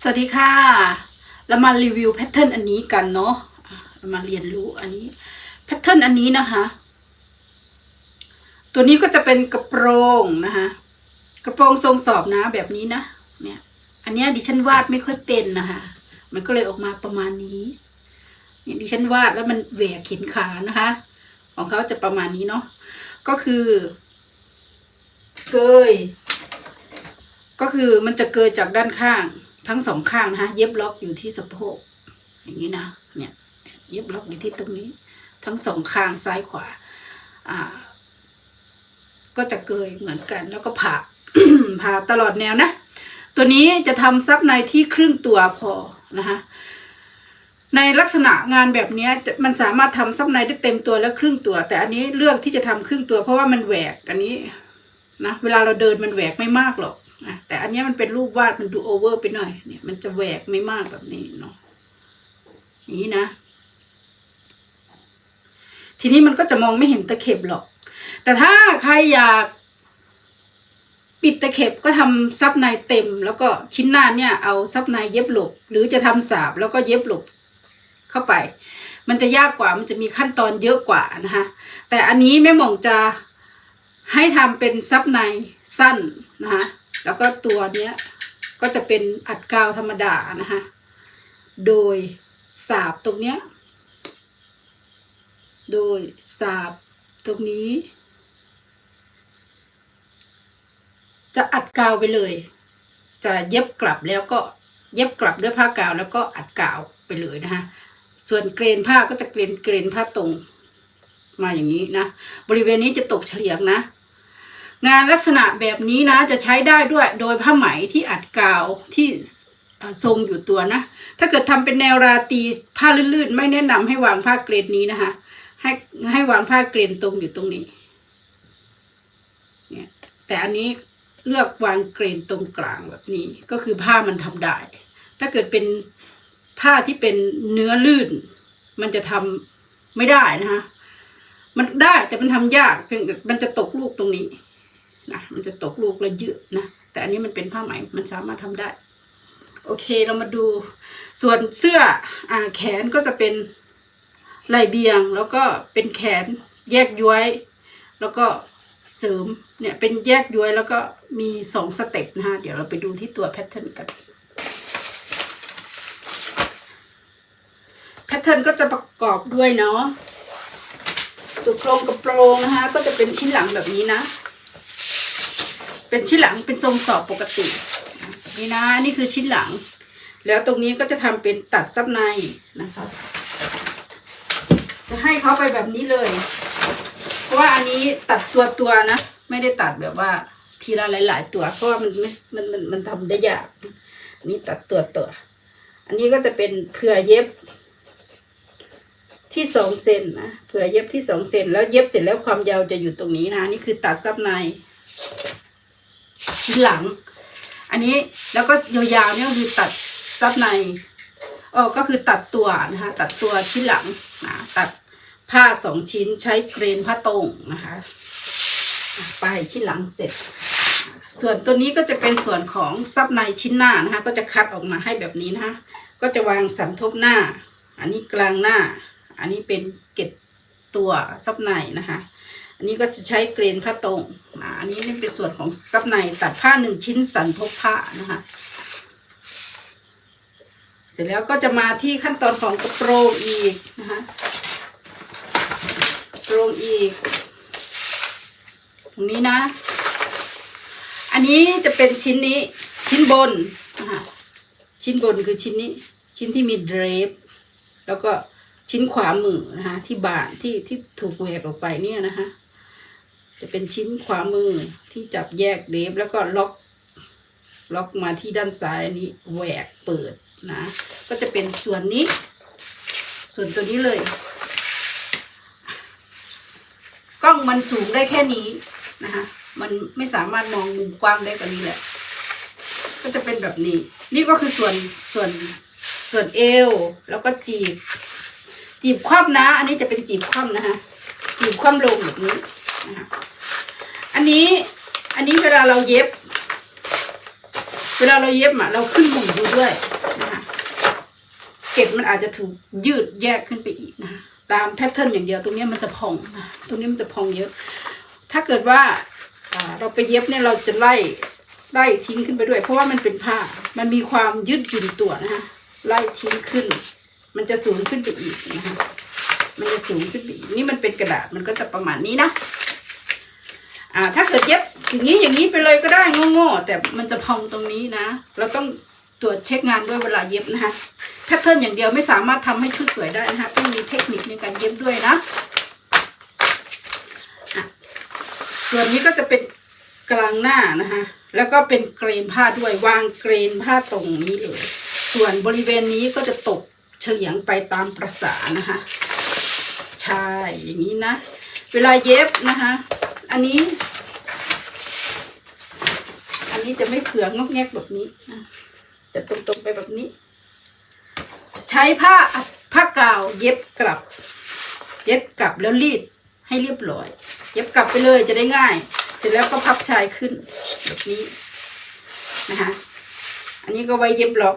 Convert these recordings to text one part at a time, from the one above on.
สวัสดีค่ะ เรามารีวิวแพทเทิร์นอันนี้กันเนาะเรามาเรียนรู้อันนี้แพทเทิร์นอันนี้นะคะ ตัวนี้ก็จะเป็นกระโปรงนะคะกระโปรงทรงสอบนะแบบนี้นะ เนี่ย อันนี้ดิฉันวาดไม่ค่อยเป็นนะคะ มันก็เลยออกมาประมาณนี้ เนี่ยดิฉันวาดแล้วมันแหวกเข็นขานะคะ ของเขาจะประมาณนี้เนาะ ก็คือ เกย ก็คือมันจะเกยจากด้านข้าง ทั้งสองข้างนะคะเย็บล็อกอยู่ที่สะโพกอย่างนี้นะเนี่ยเย็บล็อกอยู่ที่ตรงนี้ ทั้งสองข้างซ้ายขวาอ่าก็จะเกยเหมือนกัน แล้วก็ผ่าผ่าตลอดแนวนะ ตัวนี้จะทำซับในที่ครึ่งตัวพอนะคะในลักษณะงานแบบนี้มันสามารถทำซับในได้เต็มตัวและครึ่งตัว แต่อันนี้เลือกที่จะทำครึ่งตัว เพราะว่ามันแหวกอันนี้นะเวลาเราเดินมันแหวกไม่มากหรอกะแต่อันนี้มันเป็นรูปวาดมันดูโอเวอร์ไปหน่อย เนี่ย มันจะแหวกไม่มากแบบนี้เนาะอย่างนี้นะ ทีนี้มันก็จะมองไม่เห็นตะเข็บหรอก แต่ถ้าใครอยากปิดตะเข็บก็ทำซับในเต็ม แล้วก็ชิ้นหน้าเนี่ย เอาซับในเย็บหลบ หรือจะทำสาบแล้วก็เย็บหลบเข้าไป มันจะยากกว่ามันจะมีขั้นตอนเยอะกว่านะคะแต่อันนี้แม่หม่องจะให้ทำเป็นซับในสั้นนะคะ แล้วก็ตัวเนี้ยก็จะเป็นอัดกาวธรรมดานะคะโดยสาบตรงเนี้ย โดยสาบตรงนี้ จะอัดกาวไปเลย จะเย็บกลับแล้วก็เย็บกลับด้วยผ้ากาวแล้วก็อัดกาวไปเลยนะคะส่วนเกรนผ้าก็จะเกรนเกรนผ้าตรงมาอย่างนี้นะ บริเวณนี้จะตกเฉลียงนะ งานลักษณะแบบนี้นะจะใช้ได้ด้วยโดยผ้าไหมที่อัดกาวที่ทรงอยู่ตัวนะ ถ้าเกิดทำเป็นแนวราตรีผ้าลื่นๆ ไม่แนะนำให้วางผ้าเกรนนี้นะคะ ให้ให้วางผ้าเกรนตรงอยู่ตรงนี้เนี่ยแต่อันนี้เลือกวางเกรนตรงกลางแบบนี้ ก็คือผ้ามันทำได้ ถ้าเกิดเป็นผ้าที่เป็นเนื้อลื่น มันจะทำไม่ได้นะคะมันได้แต่มันทำยากเพียงมันจะตกลูกตรงนี้ นะมันจะตกลูกล้วยืดนะแต่อันนี้มันเป็นผ้าไหมมันสามารถทำได้ โอเคเรามาดู ส่วนเสื้ออแขนก็จะเป็นไหลเบียง แล้วก็เป็นแขนแยกย้วยแล้วก็เสริมเนี่ยเป็นแยกย้วยแล้วก็มีสองสเต็ปนะคะเดี๋ยวเราไปดูที่ตัวแพทเทิร์นกันแพทเทิร์นก็จะประกอบด้วยเนาะตัวโครงกระโปรงนะคะ ก็จะเป็นชิ้นหลังแบบนี้นะ เป็นชิ้นหลังเป็นทรงสอบปกติแบบนี้นะนี่คือชิ้นหลัง แล้วตรงนี้ก็จะทำเป็นตัดซับในนะคะ จะให้เขาไปแบบนี้เลย เพราะว่าอันนี้ตัดตัวตัวนะ ไม่ได้ตัดแบบว่าทีละหลาย ๆ ตัว เพราะว่ามันไม่มันมันมันทำได้ยากนนี้ตัดตัวตัว อันนี้ก็จะเป็นเผื่อเย็บที่สองเซนนะเผื่อเย็บที่สองเซนแล้วเย็บเสร็จแล้วความยาวจะอยู่ตรงนี้นะ นี่คือตัดซับใน ชิ้นหลัง อันนี้แล้วก็ยาวๆเนี่ยก็คือตัดซับในอ๋อก็คือตัดตัวนะคะตัดตัวชิ้นหลังนะตัดผ้าสองชิ้นใช้เกรนผ้าตรงนะคะอะไปชิ้นหลังเสร็จ ส่วนตัวนี้ก็จะเป็นส่วนของซับในชิ้นหน้านะคะ ก็จะคัดออกมาให้แบบนี้นะคะ ก็จะวางสันทบหน้า อันนี้กลางหน้า อันนี้เป็นเกล็ดตัวซับในนะคะ อันนี้ก็จะใช้เกรนผ้าตรงอ,อันนี้นี่เป็นส่วนของซับในตัดผ้าหนึ่งชิ้นสันทบผ้านะคะเสร็จแล้วก็จะมาที่ขั้นตอนของกระโปรงอีกนะคะกระโปรงอีก ตรงนี้นะ อันนี้จะเป็นชิ้นนี้ชิ้นบนนะคะชิ้นบนคือชิ้นนี้ ชิ้นที่มีเดรฟแล้วก็ชิ้นขวามือนะคะที่บานที่ที่ถูกแหวกออกไปเนี่ยนะคะ จะเป็นชิ้นขวามือที่จับแยกเดฟแล้วก็ล็อก ล็อกมาที่ด้านซ้ายอันนี้แหวกเปิดนะ ก็จะเป็นส่วนนี้ ส่วนตัวนี้เลย กล้องมันสูงได้แค่นี้นะคะมันไม่สามารถมองมุมกว้างได้กว่านี้แหละ ก็จะเป็นแบบนี้ นี่ก็คือส่วนส่วนส่วนเอว แล้วก็จีบ จีบคว่ำนะ อันนี้จะเป็นจีบคว่ำนะคะจีบคว่ำลงแบบนี้นะคะ อันนี้ อันนี้เวลาเราเย็บ เวลาเราเย็บอะเราขึ้นหมุนดูด้วยนะคะเก็บมันอาจจะถูกยืดแยกขึ้นไปอีกนะคะตามแพทเทิร์นอย่างเดียวตรงนี้มันจะพองนะตรงนี้มันจะพองเยอะ ถ้าเกิดว่าอ่าเราไปเย็บเนี่ยเราจะไล่ไล่ทิ้งขึ้นไปด้วย เพราะว่ามันเป็นผ้า มันมีความยืดหยุ่นตัวนะคะไล่ทิ้งขึ้น มันจะสูงขึ้นไปอีกนะคะมันจะสูงขึ้นไปอีกนี่มันเป็นกระดาษมันก็จะประมาณนี้นะ อ่าถ้าเกิดเย็บอย่างนี้อย่างนี้ไปเลยก็ได้โง่ๆแต่มันจะพองตรงนี้นะ เราต้องตรวจเช็คงานด้วยเวลาเย็บนะคะแพทเทิร์นอย่างเดียวไม่สามารถทำให้ชุดสวยได้นะคะต้องมีเทคนิคในการเย็บด้วยนะส่วนนี้ก็จะเป็นกลางหน้านะคะแล้วก็เป็นเกรนผ้าด้วยวางเกรนผ้าตรงนี้เลย ส่วนบริเวณนี้ก็จะตกเฉียงไปตามประษานะคะใช่อย่างนี้นะ เวลาเย็บนะคะ อันนี้ นี้จะไม่เผืองอกแงกแบบนี้นะจะตรงๆไปแบบนี้ ใช้ผ้าผ้ากาวเย็บกลับ เย็บกลับแล้วรีดให้เรียบร้อย เย็บกลับไปเลยจะได้ง่าย เสร็จแล้วก็พับชายขึ้นแบบนี้นะคะอันนี้ก็ไว้เย็บล็อก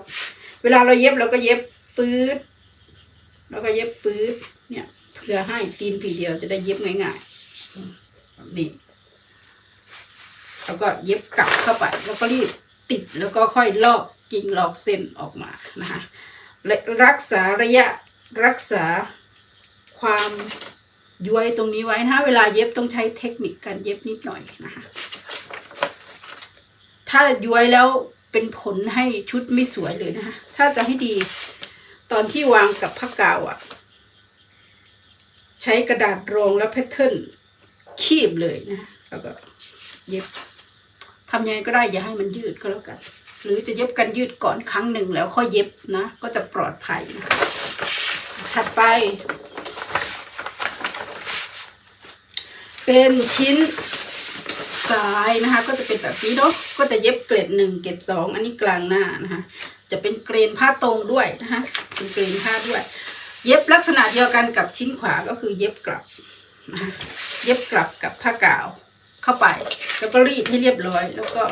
เวลาเราเย็บเราก็เย็บปื๊ดแล้วก็เย็บปื๊ดเนี่ยเพื่อให้ตีนผีเดียวจะได้เย็บง่ายๆแบบนี้ แล้วก็เย็บกลับเข้าไป แล้วก็รีบติดแล้วก็ค่อยลอกกิ่งลอกเส้นออกมานะคะและรักษาระยะรักษาความย้วยตรงนี้ไว้นะคะเวลาเย็บต้องใช้เทคนิคการเย็บนิดหน่อยนะคะถ้าย้วยแล้วเป็นผลให้ชุดไม่สวยเลยนะคะถ้าจะให้ดีตอนที่วางกับผ้ากาวอะใช้กระดาษรองแล้วแพทเทิร์นคีบเลยนะ แล้วก็เย็บ ทำยังไงก็ได้อย่าให้มันยืดก็แล้วกัน หรือจะเย็บกันยืดก่อนครั้งหนึ่งแล้วค่อยเย็บนะ ก็จะปลอดภัยนะคะถัดไป เป็นชิ้นสายนะคะก็จะเป็นแบบนี้เนาะก็จะเย็บเกรดหนึ่งเกรดสองอันนี้กลางหน้านะคะจะเป็นเกรนผ้าตรงด้วยนะคะเป็นเกรนผ้าด้วย เย็บลักษณะเดียวกันกับชิ้นขวาก็คือเย็บกลับนะคะเย็บกลับกับผ้ากาว เข้าไป แล้วก็รีดให้เรียบร้อย แล้วก็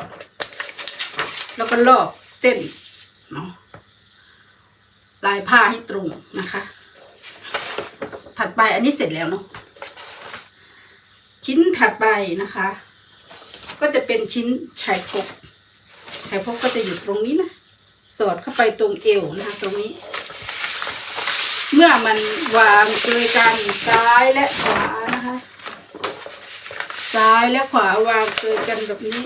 แล้วก็ลอกเส้นเนาะลายผ้าให้ตรงนะคะ ถัดไปอันนี้เสร็จแล้วเนาะชิ้นถัดไปนะคะ ก็จะเป็นชิ้นชายพกชายพกก็จะอยู่ตรงนี้นะสอดเข้าไปตรงเอวนะคะตรงนี้ เมื่อมันวางเกยกันซ้ายและขวานะคะ ซ้ายและขวาวางเกยกันแบบนี้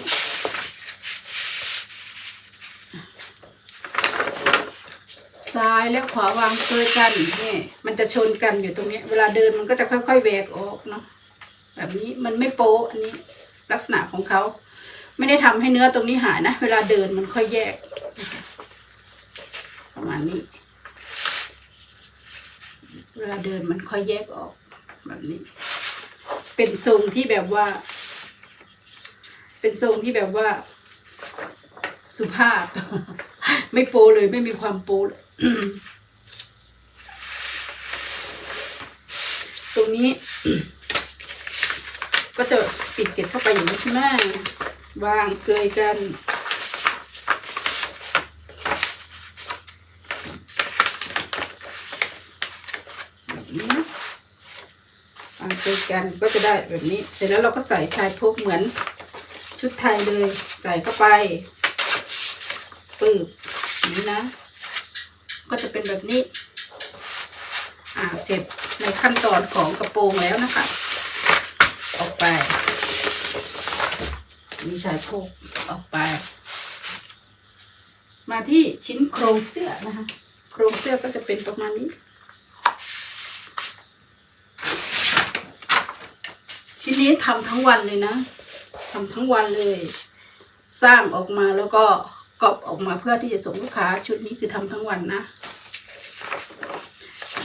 ซ้ายและขวาวางเกยกันนี่มันจะชนกันอยู่ตรงนี้ เวลาเดินมันก็จะค่อยๆแหวกออกเนาะแบบนี้มันไม่โป๊ะอันนี้ลักษณะของเขา ไม่ได้ทำให้เนื้อตรงนี้หายนะ เวลาเดินมันค่อยแยก ประมาณนี้ เวลาเดินมันค่อยแยกออกแบบนี้ เป็นทรงที่แบบว่า เป็นทรงที่แบบว่า สุภาพ ไม่โปเลยไม่มีความโปเลยตรงนี้ ก็จะปิดเกล็ดเข้าไปอย่างนี้ใช่ไหมวางเกยกัน แบบนี้นะวาง เกยกันก็จะได้แบบนี้ เสร็จแล้วเราก็ใส่ชายพกเหมือนชุดไทยเลย ใส่เข้าไปปึ๊บนี้นะ ก็จะเป็นแบบนี้ อ่าเสร็จในขั้นตอนของกระโปรงแล้วนะคะออกไป มีชายโพกออกไป มาที่ชิ้นโครงเสื้อนะคะ โครงเสื้อก็จะเป็นประมาณนี้ ชิ้นนี้ทำทั้งวันเลยนะทำทั้งวันเลย สร้างออกมาแล้วก็กรอบออกมาเพื่อที่จะส่งลูกค้า ชุดนี้คือทำทั้งวันนะ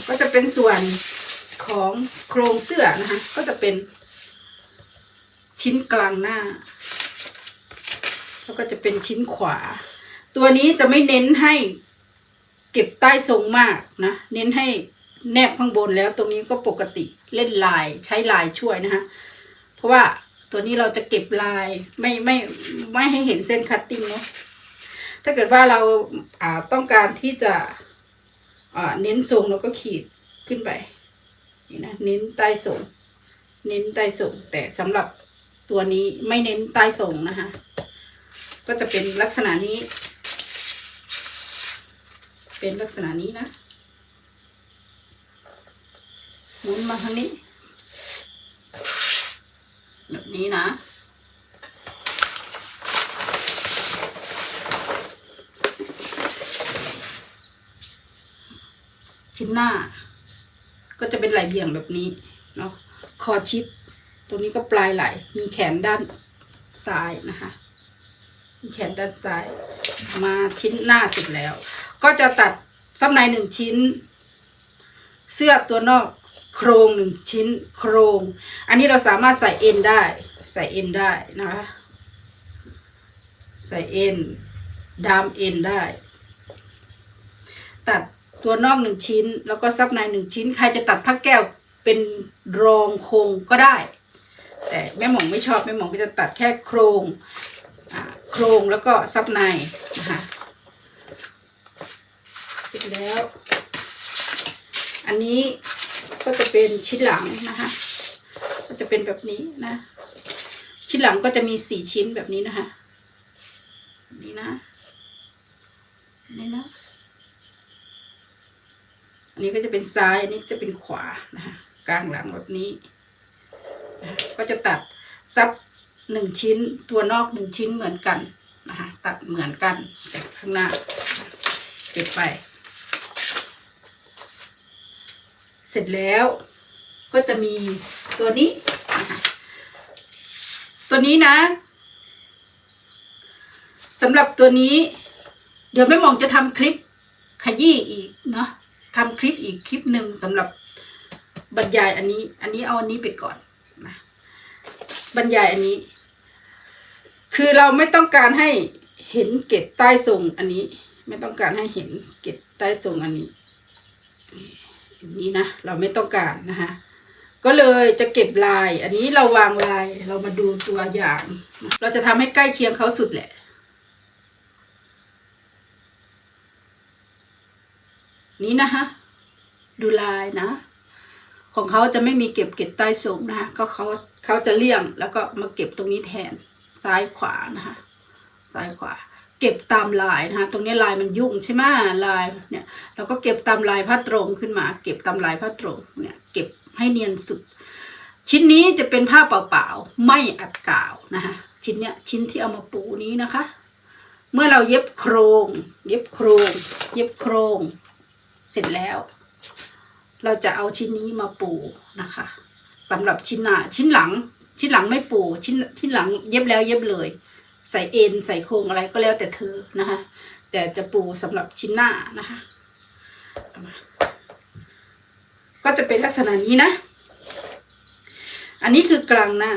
ก็จะเป็นส่วนของโครงเสื้อนะคะก็จะเป็นชิ้นกลางหน้า แล้วก็จะเป็นชิ้นขวา ตัวนี้จะไม่เน้นให้เก็บใต้ทรงมากนะ เน้นให้แนบข้างบนแล้วตรงนี้ก็ปกติ เล่นลายใช้ลายช่วยนะคะเพราะว่าตัวนี้เราจะเก็บลายไม่ไม่ไม่ให้เห็นเส้นคัตติ้งเนาะถ้าเกิดว่าเราอ่าต้องการที่จะอ่าเน้นทรงเราก็ขีดขึ้นไปนี่นะเน้นใต้ทรงเน้นใต้ทรงแต่สำหรับตัวนี้ไม่เน้นใต้ทรงนะคะก็จะเป็นลักษณะนี้ เป็นลักษณะนี้นะ หมุนมาทางนี้ แบบนี้นะ ชิ้นหน้า ก็จะเป็นไหลเบี่ยงแบบนี้เนาะคอชิด ตรงนี้ก็ปลายไหล มีแขนด้านซ้ายนะคะมีแขนด้านซ้าย มาชิ้นหน้าเสร็จแล้ว ก็จะตัดซับในหนึ่งชิ้น เสื้อตัวนอก โครงหนึ่งชิ้นโครง อันนี้เราสามารถใส่เอ็นได้ใส่เอ็นได้นะคะใส่เอ็นดามเอ็นได้ ตัดตัวนอกหนึ่งชิ้น แล้วก็ซับในหนึ่งชิ้น ใครจะตัดผ้าแก้วเป็นรองโครงก็ได้ แต่แม่หมองไม่ชอบแม่หมองก็จะตัดแค่โครงโครงแล้วก็ซับในนะคะเสร็จแล้ว อันนี้ ก็จะเป็นชิ้นหลังนะคะก็จะเป็นแบบนี้นะ ชิ้นหลังก็จะมีสี่ชิ้นแบบนี้นะคะนี่นะนี่นะ อันนี้ก็จะเป็นซ้ายอันนี้จะเป็นขวานะคะกลางหลังแบบนี้นะะก็จะตัดซับหนึ่งชิ้นตัวนอกหนึ่งชิ้นเหมือนกันนะคะตัดเหมือนกันแต่ข้างหน้าเก็บไป เสร็จแล้วก็จะมีตัวนี้ ตัวนี้นะสำหรับตัวนี้ เดี๋ยวแม่หมองจะทำคลิปขยี้อีกเนาะทำคลิปอีกคลิปหนึ่งสำหรับบรรยายอันนี้ อันนี้เอาอันนี้ไปก่อนนะบรรยายอันนี้ คือเราไม่ต้องการให้เห็นเกล็ดใต้ทรงอันนี้ ไม่ต้องการให้เห็นเกล็ดใต้ทรงอันนี้ อย่างนี้นะเราไม่ต้องการนะคะก็เลยจะเก็บลาย อันนี้เราวางลายเรามาดูตัวอย่าง เราจะทำให้ใกล้เคียงเขาสุดแหละนี้นะคะดูลายนะ ของเขาจะไม่มีเก็บเก็บใต้ทรงนะคะก็เขาเขาจะเลี่ยงแล้วก็มาเก็บตรงนี้แทนซ้ายขวานะคะซ้ายขวา เก็บตามลายนะคะตรงนี้ลายมันยุ่งใช่ไหมลายเนี่ยเราก็เก็บตามลายผ้าตรงขึ้นมา เก็บตามลายผ้าตรงเนี่ยเก็บให้เนียนสุด ชิ้นนี้จะเป็นผ้าเปล่าๆไม่อัดกาวนะคะชิ้นเนี้ยชิ้นที่เอามาปูนี้นะคะ เมื่อเราเย็บโครง เย็บโครง เย็บโครง เสร็จแล้ว เราจะเอาชิ้นนี้มาปูนะคะสำหรับชิ้นหน้าชิ้นหลัง ชิ้นหลังไม่ปูชิ้นชิ้นหลังเย็บแล้วเย็บเลย ใส่เอ็นใส่โครงอะไรก็แล้วแต่เธอนะคะ แต่จะปูสำหรับชิ้นหน้านะคะาก็จะเป็นลักษณะนี้นะ อันนี้คือกลางหน้า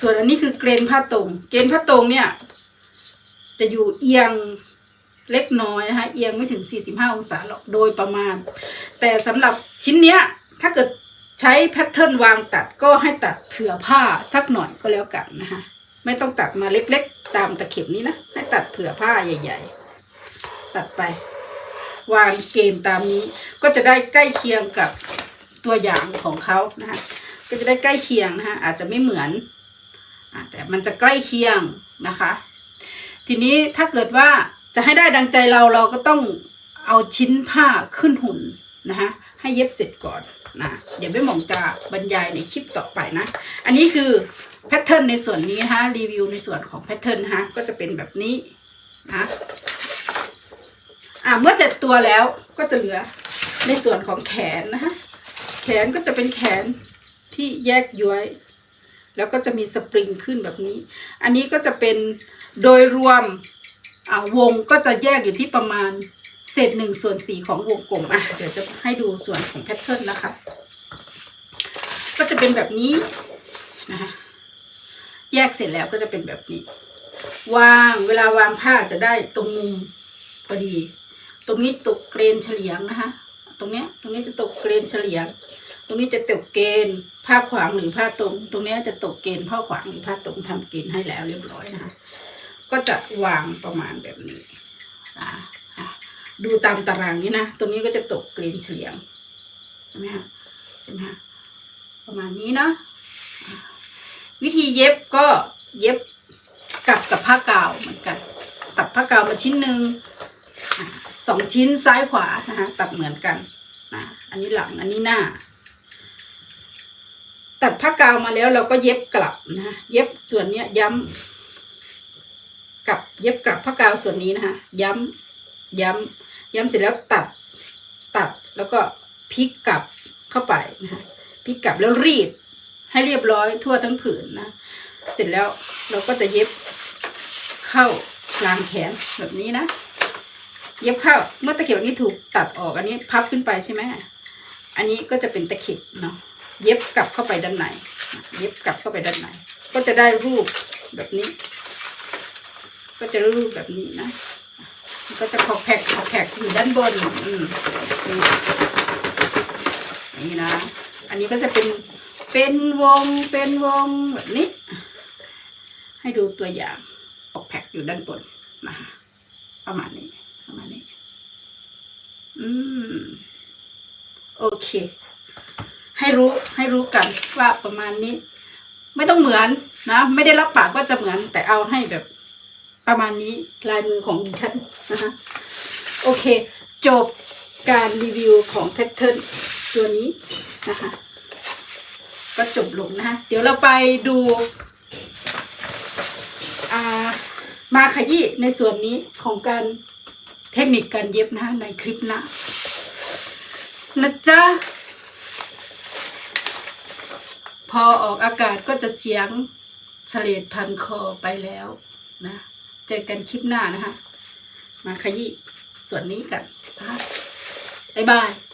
ส่วนอันนี้คือเกรนผ้าตรง เกรนผ้าตรงเนี่ย จะอยู่เอียงเล็กน้อยนะคะ เอียงไม่ถึง 45 องศาหรอก โดยประมาณ แต่สำหรับชิ้นเนี้ย ถ้าเกิดใช้แพทเทิร์นวางตัดก็ให้ตัดเผื่อผ้าสักหน่อยก็แล้วกันนะคะ ไม่ต้องตัดมาเล็กๆ ตามตะเข็บนี้นะ ให้ตัดเผื่อผ้าใหญ่ ๆ ตัดไป วางเกมตามนี้ ก็จะได้ใกล้เคียงกับตัวอย่างของเขานะคะก็จะได้ใกล้เคียงนะคะอาจจะไม่เหมือนอแต่มันจะใกล้เคียงนะคะ ทีนี้ถ้าเกิดว่าจะให้ได้ดังใจเราเราก็ต้องเอาชิ้นผ้าขึ้นหุ่นนะคะให้เย็บเสร็จก่อนนะเดี๋ยวไม่หมองจะบรรยายในคลิปต่อไปนะ อันนี้คือ แพทเทิร์นในส่วนนี้นะคะรีวิวในส่วนของแพทเทิร์นนะคะก็จะเป็นแบบนี้นะอะเมื่อเสร็จตัวแล้วก็จะเหลือในส่วนของแขนนะคะแขนก็จะเป็นแขนที่แยกย้วยแล้วก็จะมีสปริงขึ้นแบบนี้ อันนี้ก็จะเป็นโดยรวมอ่าวงก็จะแยกอยู่ที่ประมาณเศษหนึ่งส่วนสี่ของวงกลมอะเดี๋ยวจะให้ดูส่วนของแพทเทิร์นนะคะ ก็จะเป็นแบบนี้นะคะ แยกเสร็จแล้วก็จะเป็นแบบนี้ วางเวลาวางผ้าจะได้ตรงมุมพอดี ตรงนี้ตกเกรนเฉลียงนะคะ ตรงเนี้ยตรงนี้จะตกเกรนเฉลียง ตรงนี้จะตกเกณฑ์ผ้าขวางหรือผ้าตรง ตรงเนี้ยจะตกเกณฑ์ผ้าขวางหรือผ้าตรงทำเกณฑ์ให้แล้วเรียบร้อยนะคะก็จะวางประมาณแบบนี้ดูตามตารางนี้นะ ตรงนี้ก็จะตกเกรนเฉลียงใช่ไหมฮะใช่ไหมฮะประมาณนี้เนะอะ วิธีเย็บก็เย็บกลับกับผ้ากาวเหมือนกัน ตัดผ้ากาวมาชิ้นหนึ่งสองชิ้นซ้ายขวานะคะตัดเหมือนกันนะอันนี้หลังอันนี้หน้า ตัดผ้ากาวมาแล้วเราก็เย็บกลับนะเย็บส่วนเนี้ยย้ำกับเย็บกลับผ้ากาวส่วนนี้นะคะย้ำย้ำย้ำเสร็จแล้วตัดตัดแล้วก็พลิกกลับเข้าไปนะคะพลิกกลับแล้วรีด ให้เรียบร้อยทั่วทั้งผืนนะ เสร็จแล้วเราก็จะเย็บเข้ากลางแขนแบบนี้นะ เย็บเข้าเมื่อตะเข็บอันนี้ถูกตัดออกอันนี้พับขึ้นไปใช่ไหมอันนี้ก็จะเป็นตะเข็บเนาะเย็บกลับเข้าไปด้านในเย็บกลับเข้าไปด้านในก็จะได้รูปแบบนี้ ก็จะรูปแบบนี้นะก็จะคอแพกคอแพกอยู่ด้านบนอืมนี่นะ อันนี้ก็จะเป็น เป็นวงเป็นวงแบบนี้ ให้ดูตัวอย่างคอแพกอยู่ด้านบนนะคะประมาณนี้ประมาณนี้ อืม โอเค ให้รู้ให้รู้กันว่าประมาณนี้ ไม่ต้องเหมือนนะ ไม่ได้รับปากว่าจะเหมือน แต่เอาให้แบบประมาณนี้ลายมือของดิฉันนะคะโอเค จบการรีวิวของแพทเทิร์นตัวนี้นะคะ ก็จบลงนะคะเดี๋ยวเราไปดูอามาขยี้ในส่วนนี้ของการเทคนิคการเย็บนะคะในคลิปหนะนะจ๊ะพอออกอากาศก็จะเสียงเฉลดพันคอไปแล้วนะ เจอกันคลิปหน้านะคะ มาขยี้ส่วนนี้กันนะคะบ๊ายบาย